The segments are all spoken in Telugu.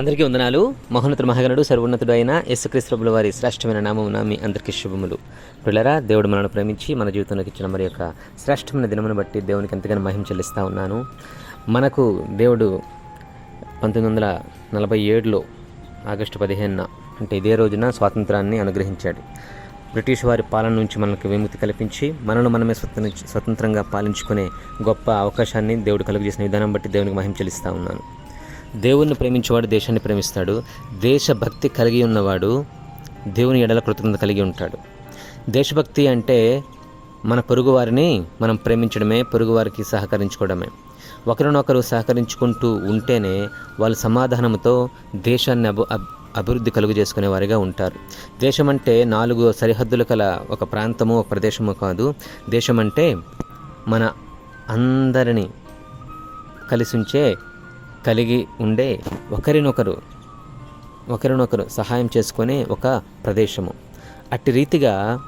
అందరికీ వందనాలు. మహోన్నతుడు మహాగణుడు సర్వోన్నతుడు అయిన యేసుక్రీస్తుల వారి శ్రేష్టమైన నామమున మీ అందరికీ శుభములు. పిల్లరా దేవుడు మనను ప్రేమించి మన జీవితంలోకి ఇచ్చిన మరి యొక్క శ్రేష్టమైన దినమును బట్టి దేవునికి ఎంతగానో మహిమ చెల్లిస్తూ ఉన్నాను. మనకు దేవుడు పంతొమ్మిది వందల నలభై ఏడులో ఆగస్టు పదిహేనున అంటే ఇదే రోజున స్వాతంత్రాన్ని అనుగ్రహించాడు. బ్రిటిష్ వారి పాలన నుంచి మనకు విముక్తి కల్పించి మనను మనమే స్వతంత్ర స్వతంత్రంగా పాలించుకునే గొప్ప అవకాశాన్ని దేవుడు కలుగజేసిన విధానం బట్టి దేవునికి మహిమ చెల్లిస్తూ ఉన్నాను. దేవుణ్ణి ప్రేమించేవాడు దేశాన్ని ప్రేమిస్తాడు. దేశభక్తి కలిగి ఉన్నవాడు దేవుని ఎడల కృతజ్ఞత కలిగి ఉంటాడు. దేశభక్తి అంటే మన పొరుగువారిని మనం ప్రేమించడమే పొరుగువారికి సహకరించుకోవడమే. ఒకరినొకరు సహకరించుకుంటూ ఉంటేనే వాళ్ళు సమాధానంతో దేశాన్ని అభి అబ్- అభివృద్ధి కలుగు చేసుకునేవారిగా ఉంటారు. దేశం అంటే నాలుగు సరిహద్దులు కల ఒక ప్రాంతము ఒక ప్రదేశము కాదు. దేశం అంటే మన అందరినీ కలిసి ఉంచే కలిగి ఉండే ఒకరినొకరు ఒకరినొకరు సహాయం చేసుకునే ఒక ప్రదేశము. అట్టి రీతిగా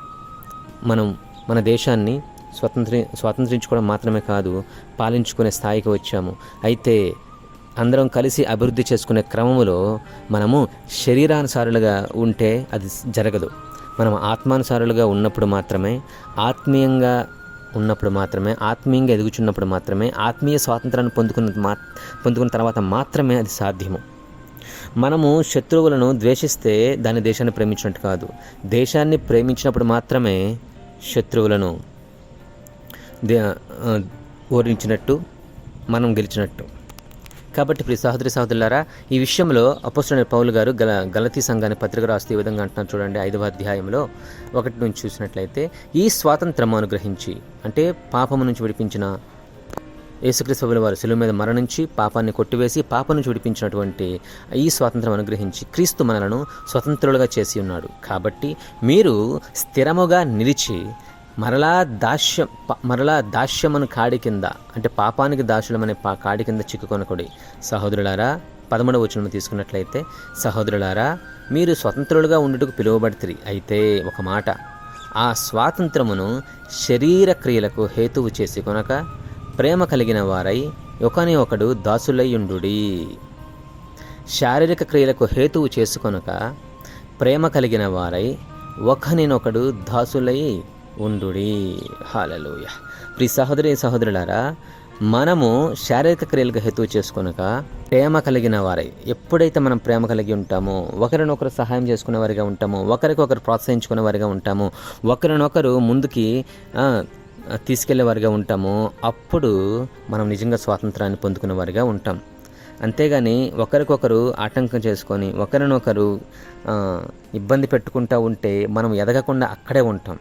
మనం మన దేశాన్ని స్వతంత్రి స్వాతంత్రించుకోవడం మాత్రమే కాదు పాలించుకునే స్థాయికి వచ్చాము. అయితే అందరం కలిసి అభివృద్ధి చేసుకునే క్రమములో మనము శరీరానుసారులుగా ఉంటే అది జరగదు. మనం ఆత్మానుసారులుగా ఉన్నప్పుడు మాత్రమే ఆత్మీయంగా ఉన్నప్పుడు మాత్రమే ఆత్మీయంగా ఎదుగుచున్నప్పుడు మాత్రమే ఆత్మీయ స్వాతంత్రాన్ని పొందుకున్న మా పొందుకున్న తర్వాత మాత్రమే అది సాధ్యము. మనము శత్రువులను ద్వేషిస్తే దాని దేశాన్ని ప్రేమించినట్టు కాదు. దేశాన్ని ప్రేమించినప్పుడు మాత్రమే శత్రువులను ఓడించినట్టు మనం గెలిచినట్టు. కాబట్టి ప్రియ సహోదరి సహోదరులారా ఈ విషయంలో అపోస్తుడైన పౌలు గారు గల గలతీ సంఘాన్ని పత్రిక రాస్తే ఈ విధంగా అంటున్నారు చూడండి ఐదవ అధ్యాయంలో ఒకటి నుంచి చూసినట్లయితే ఈ స్వాతంత్రము అనుగ్రహించి అంటే పాపము నుంచి విడిపించిన యేసుక్రీస్తు ప్రభుల వారు శిలువ మీద మరణించి పాపాన్ని కొట్టివేసి పాపను విడిపించినటువంటి ఈ స్వాతంత్రం అనుగ్రహించి క్రీస్తు మనలను స్వతంత్రులుగా చేసి ఉన్నాడు. కాబట్టి మీరు స్థిరముగా నిలిచి మరలా దాస్యం మరలా దాస్యమను కాడి కింద అంటే పాపానికి దాసులమనే పా కాడి కింద చిక్కుకొనకుడి సహోదరులారా పదమూడవ వచనం తీసుకున్నట్లయితే సహోదరులారా మీరు స్వతంత్రులుగా ఉండుటకు పిలువబడితిరి. అయితే ఒక మాట ఆ స్వాతంత్రమును శరీర క్రియలకు హేతువు చేసి కొనక ప్రేమ కలిగిన వారై ఒకని ఒకడు దాసులయ్యుండు శారీరక క్రియలకు హేతువు చేసుకొనక ప్రేమ కలిగిన వారై ఒకనినొకడు దాసులై ఉండు హాలలోయ ప్రి సహోదరి సహోదరులారా మనము శారీరక క్రియలకు హేతువు చేసుకొనక ప్రేమ కలిగిన వారై ఎప్పుడైతే మనం ప్రేమ కలిగి ఉంటామో ఒకరినొకరు సహాయం చేసుకునే వారిగా ఉంటామో ఒకరికొకరు ప్రోత్సహించుకునే వారిగా ఉంటామో ఒకరినొకరు ముందుకి తీసుకెళ్ళేవారిగా ఉంటామో. అప్పుడు మనం నిజంగా స్వాతంత్రాన్ని పొందుకునే వారిగా ఉంటాం. అంతేగాని ఒకరికొకరు ఆటంకం చేసుకొని ఒకరినొకరు ఇబ్బంది పెట్టుకుంటూ ఉంటే మనం ఎదగకుండా అక్కడే ఉంటాం.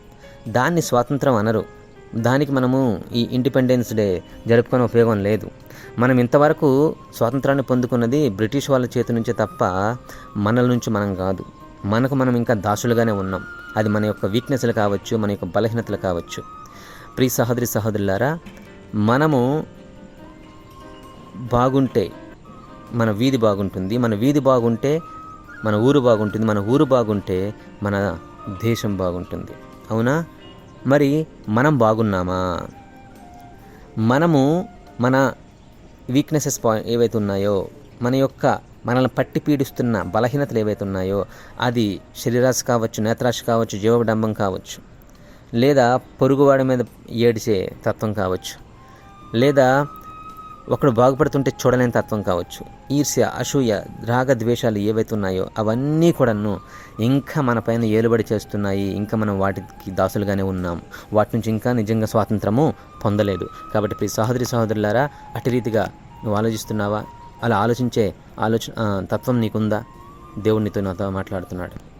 దాన్ని స్వాతంత్రం అనరు. దానికి మనము ఈ ఇండిపెండెన్స్ డే జరుపుకునే ఉపయోగం లేదు. మనం ఇంతవరకు స్వాతంత్రాన్ని పొందుకున్నది బ్రిటిష్ వాళ్ళ చేతి నుంచే తప్ప మనల నుంచి మనం కాదు. మనకు మనం ఇంకా దాసులుగానే ఉన్నాం. అది మన యొక్క వీక్నెస్లు కావచ్చు మన యొక్క బలహీనతలు కావచ్చు. ప్రియ సహోదరి సహోదరులారా మనము బాగుంటే మన వీధి బాగుంటుంది మన వీధి బాగుంటే మన ఊరు బాగుంటుంది మన ఊరు బాగుంటే మన దేశం బాగుంటుంది. అవునా? మరి మనం బాగున్నామా? మనము మన వీక్నెసెస్ ఏవైతే ఉన్నాయో మన యొక్క మనల్ని పట్టి పీడిస్తున్న బలహీనతలు ఏవైతే ఉన్నాయో అది శరీరాశ కావచ్చు నేత్రాశ కావచ్చు జీవడంబం కావచ్చు లేదా పొరుగువాడి మీద ఏడిచే తత్వం కావచ్చు. లేదా ఒకడు బాగుపడుతుంటే చూడలేని తత్వం కావచ్చు. ఈర్ష్య అసూయ రాగ ద్వేషాలు ఏవైతే ఉన్నాయో అవన్నీ కూడాను ఇంకా మన పైన ఏలుబడి చేస్తున్నాయి. ఇంకా మనం వాటికి దాసులుగానే ఉన్నాం. వాటి నుంచి ఇంకా నిజంగా స్వాతంత్రము పొందలేదు. కాబట్టి ప్రతి సహోదరి సహోదరులారా అటు రీతిగా నువ్వు ఆలోచిస్తున్నావా? అలా ఆలోచించే ఆలోచన తత్వం నీకుందా? దేవుడు నీతో నాతో మాట్లాడుతున్నాడు.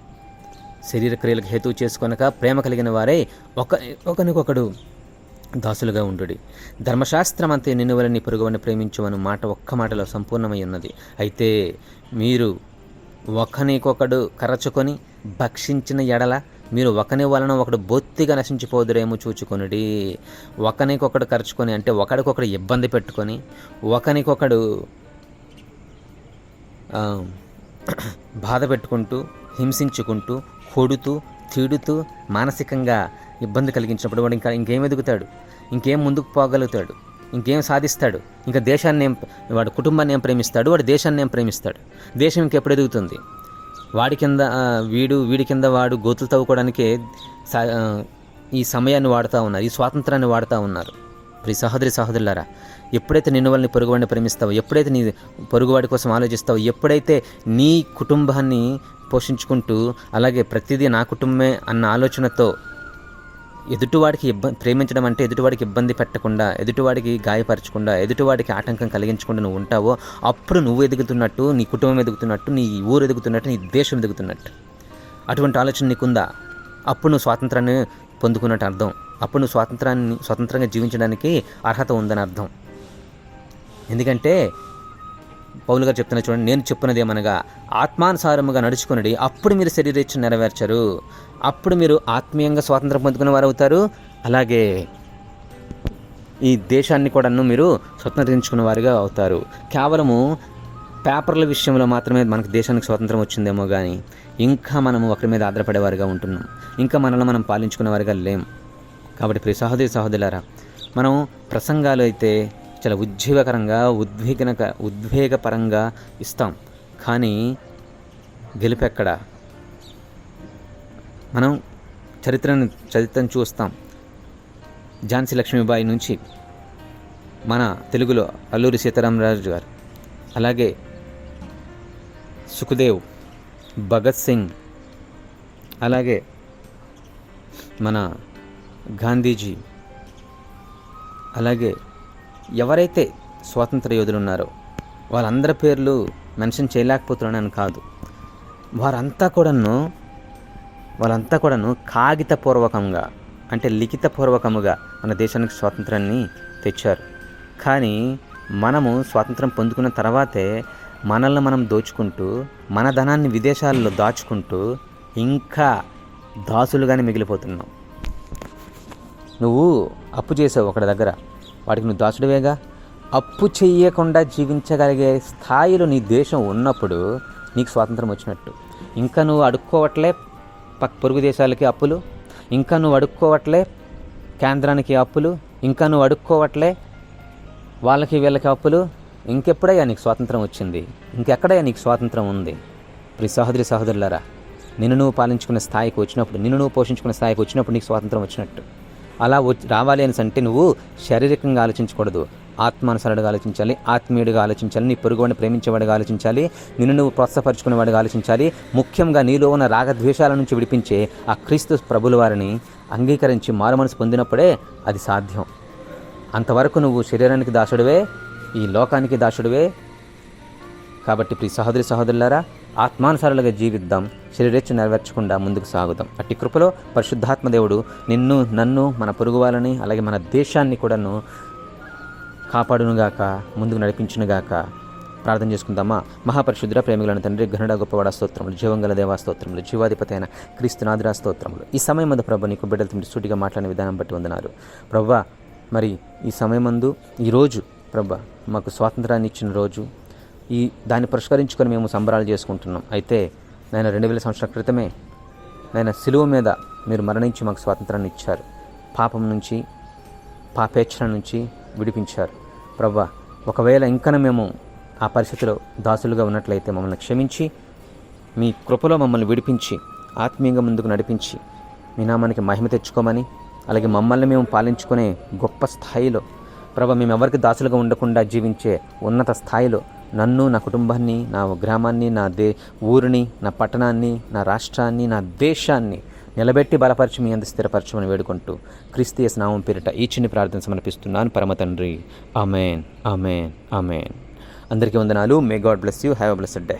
శరీర క్రియలకు హేతువు చేసుకొనక ప్రేమ కలిగిన వారే ఒక ఒకనికొకడు దాసులుగా ఉండుడి. ధర్మశాస్త్రం అంతే నిన్నువలని పొరుగువని ప్రేమించమని మాట ఒక్క మాటలో సంపూర్ణమై ఉన్నది. అయితే మీరు ఒకనికొకడు కరచుకొని భక్షించిన ఎడల మీరు ఒకని వలన ఒకడు బొత్తిగా నశించిపోదురేమో చూచుకొనుడి. ఒకనికొకడు కరుచుకొని అంటే ఒకడికొకడు ఇబ్బంది పెట్టుకొని ఒకనికొకడు బాధ పెట్టుకుంటూ హింసించుకుంటూ పొడుతూ తీడుతూ మానసికంగా ఇబ్బంది కలిగించినప్పుడు వాడు ఇంకా ఇంకేం ఎదుగుతాడు? ఇంకేం ముందుకు పోగలుగుతాడు? ఇంకేం సాధిస్తాడు? ఇంకా దేశాన్ని ఏం వాడు కుటుంబాన్ని ఏం ప్రేమిస్తాడు? వాడు దేశాన్ని ఏం ప్రేమిస్తాడు? దేశం ఇంకెప్పుడు ఎదుగుతుంది? వాడి కింద వీడు వీడి కింద వాడు గోతులు తవ్వుకోవడానికే సా- ఈ సమయాన్ని వాడుతూ ఉన్నారు ఈ స్వాతంత్రాన్ని వాడుతూ ఉన్నారు. ప్రి సహోదరి సహోదరులారా ఎప్పుడైతే నిన్ను వాళ్ళని పొరుగువాడిని ప్రేమిస్తావో ఎప్పుడైతే నీ పొరుగువాడి కోసం ఆలోచిస్తావో ఎప్పుడైతే నీ కుటుంబాన్ని పోషించుకుంటూ అలాగే ప్రతిదీ నా కుటుంబమే అన్న ఆలోచనతో ఎదుటివాడికి ఇబ్బంది ప్రేమించడం అంటే ఎదుటివాడికి ఇబ్బంది పెట్టకుండా ఎదుటివాడికి గాయపరచకుండా ఎదుటివాడికి ఆటంకం కలిగించకుండా నువ్వు ఉంటావో అప్పుడు నువ్వు ఎదుగుతున్నట్టు నీ కుటుంబం ఎదుగుతున్నట్టు నీ ఊరు ఎదుగుతున్నట్టు నీ దేశం ఎదుగుతున్నట్టు. అటువంటి ఆలోచన నీకుందా? అప్పుడు నువ్వు స్వాతంత్రాన్ని పొందుకున్నట్టు అర్థం. అప్పుడు నువ్వు స్వాతంత్రాన్ని స్వతంత్రంగా జీవించడానికి అర్హత ఉందని అర్థం. ఎందుకంటే పౌలు గారు చెప్తున్న చూడండి నేను చెప్పినది ఏమనగా ఆత్మానుసారముగా నడుచుకునడి అప్పుడు మీరు శరీరేచ్ఛ నెరవేర్చరు. అప్పుడు మీరు ఆత్మీయంగా స్వాతంత్రం పొందుకునే వారు అవుతారు అలాగే ఈ దేశాన్ని కూడాను మీరు స్వతంత్రించుకున్న వారిగా అవుతారు. కేవలము పేపర్ల విషయంలో మాత్రమే మనకు దేశానికి స్వాతంత్రం వచ్చిందేమో కానీ ఇంకా మనము ఒకరి మీద ఆధారపడేవారిగా ఉంటున్నాం. ఇంకా మనల్ని మనం పాలించుకునే వారిగా లేం. కాబట్టి ప్రియ సహోదరి సహోదరులారా మనం ప్రసంగాలు అయితే చాలా ఉజ్జీవకరంగా ఉద్వేగనక ఉద్వేగపరంగా ఇస్తాం. కానీ గెలుపెక్కడ మనం చరిత్రను చరిత్రను చూస్తాం. ఝాన్సీ లక్ష్మీబాయి నుంచి మన తెలుగులో అల్లూరి సీతారామరాజు గారు. అలాగే సుఖదేవ్ భగత్ సింగ్ అలాగే మన గాంధీజీ. అలాగే ఎవరైతే స్వాతంత్ర యోధులు ఉన్నారో వాళ్ళందరి పేర్లు మెన్షన్ చేయలేకపోతున్నానని కాదు. వారంతా కూడాను వాళ్ళంతా కూడాను కాగితపూర్వకంగా అంటే లిఖితపూర్వకముగా మన దేశానికి స్వాతంత్రాన్ని తెచ్చారు. కానీ మనము స్వాతంత్రం పొందుకున్న తర్వాతే మనల్ని మనం దోచుకుంటూ మన ధనాన్ని విదేశాల్లో దాచుకుంటూ ఇంకా దాసులుగానే మిగిలిపోతున్నాం. నువ్వు అప్పు చేసావు ఒకటి దగ్గర. వాడికి నువ్వు దాచుడువేగా అప్పు చెయ్యకుండా జీవించగలిగే స్థాయిలో నీ దేశం ఉన్నప్పుడు నీకు స్వాతంత్రం వచ్చినట్టు. ఇంకా నువ్వు అడుక్కోవట్లే పక్క పొరుగు దేశాలకి అప్పులు. ఇంకా నువ్వు అడుక్కోవట్లే కేంద్రానికి అప్పులు. ఇంకా నువ్వు అడుక్కోవట్లే వాళ్ళకి వీళ్ళకి అప్పులు. ఇంకెప్పుడయ్యా నీకు స్వాతంత్రం వచ్చింది? ఇంకెక్కడయ్యా నీకు స్వాతంత్రం ఉంది? ప్రి సహోదరి సహోదరులారా నిన్ను నువ్వు పాలించుకునే స్థాయికి వచ్చినప్పుడు నిన్ను నువ్వు పోషించుకునే స్థాయికి వచ్చినప్పుడు నీకు స్వాతంత్రం వచ్చినట్టు. అలా రావాలి అని అంటే నువ్వు శారీరకంగా ఆలోచించకూడదు. ఆత్మానుసరుడుగా ఆలోచించాలి ఆత్మీయుడిగా ఆలోచించాలి నీ పొరుగువాడిని ప్రేమించేవాడిగా ఆలోచించాలి నిన్ను నువ్వు ప్రోత్సాహపరుచుకునేవాడిగా ఆలోచించాలి ముఖ్యంగా నీలో ఉన్న రాగద్వేషాల నుంచి విడిపించే ఆ క్రీస్తు ప్రభుల వారిని అంగీకరించి మారుమనసు పొందినప్పుడే అది సాధ్యం. అంతవరకు నువ్వు శరీరానికి దాసుడివే ఈ లోకానికి దాసుడివే. కాబట్టి ప్రియ సహోదరి సహోదరులారా ఆత్మానుసారులుగా జీవిద్దాం శరీరేచ్ఛ నెరవేర్చకుండా ముందుకు సాగుదాం. అట్టి కృపలో పరిశుద్ధాత్మ దేవుడు నిన్ను నన్ను మన పొరుగు వాళ్ళని అలాగే మన దేశాన్ని కూడాను కాపాడునుగాక ముందుకు నడిపించునుగాక ప్రార్థన చేసుకుందామా? మహాపరిశుద్ర ప్రేమికులైన తండ్రి ఘనుడ గొప్పవాడ స్తోత్రములు జీవంగల దేవా స్తోత్రములు జీవాధిపతి అయిన క్రీస్తునాదిరా స్తోత్రములు. ఈ సమయం మందు ప్రభు నీకు బిడ్డలతో సూటిగా మాట్లాడిన విధానం బట్టి ఉన్నారు ప్రభా మరి ఈ సమయమందు ఈరోజు ప్రభా మాకు స్వాతంత్రాన్ని ఇచ్చిన రోజు ఈ దాన్ని పరిష్కరించుకొని మేము సంబరాలు చేసుకుంటున్నాం. అయితే నేను రెండు వేల సంవత్సరాల క్రితమే నేను సిలువ మీద మీరు మరణించి మాకు స్వాతంత్రాన్ని ఇచ్చారు. పాపం నుంచి పాపేచ్ఛల నుంచి విడిపించారు. ప్రభా ఒకవేళ ఇంకా మేము ఆ పరిస్థితిలో దాసులుగా ఉన్నట్లయితే మమ్మల్ని క్షమించి మీ కృపలో మమ్మల్ని విడిపించి ఆత్మీయంగా ముందుకు నడిపించి మీ నామానికి మహిమ తెచ్చుకోమని అలాగే మమ్మల్ని మేము పాలించుకునే గొప్ప స్థాయిలో ప్రభా మేము ఎవరికి దాసులుగా ఉండకుండా జీవించే ఉన్నత స్థాయిలో నన్ను నా కుటుంబాన్ని నా గ్రామాన్ని నా దే ఊరిని నా పట్టణాన్ని నా రాష్ట్రాన్ని నా దేశాన్ని నిలబెట్టి బలపరిచి మీ అంత స్థిరపరచమని వేడుకుంటూ క్రిస్తీయ నామం పేరిట ఈ చిన్ని ప్రార్థన సమర్పిస్తున్నాను. పరమ తండ్రి. అమేన్ అమేన్ అందరికీ వందనాలు. May God bless you. Have a blessed day.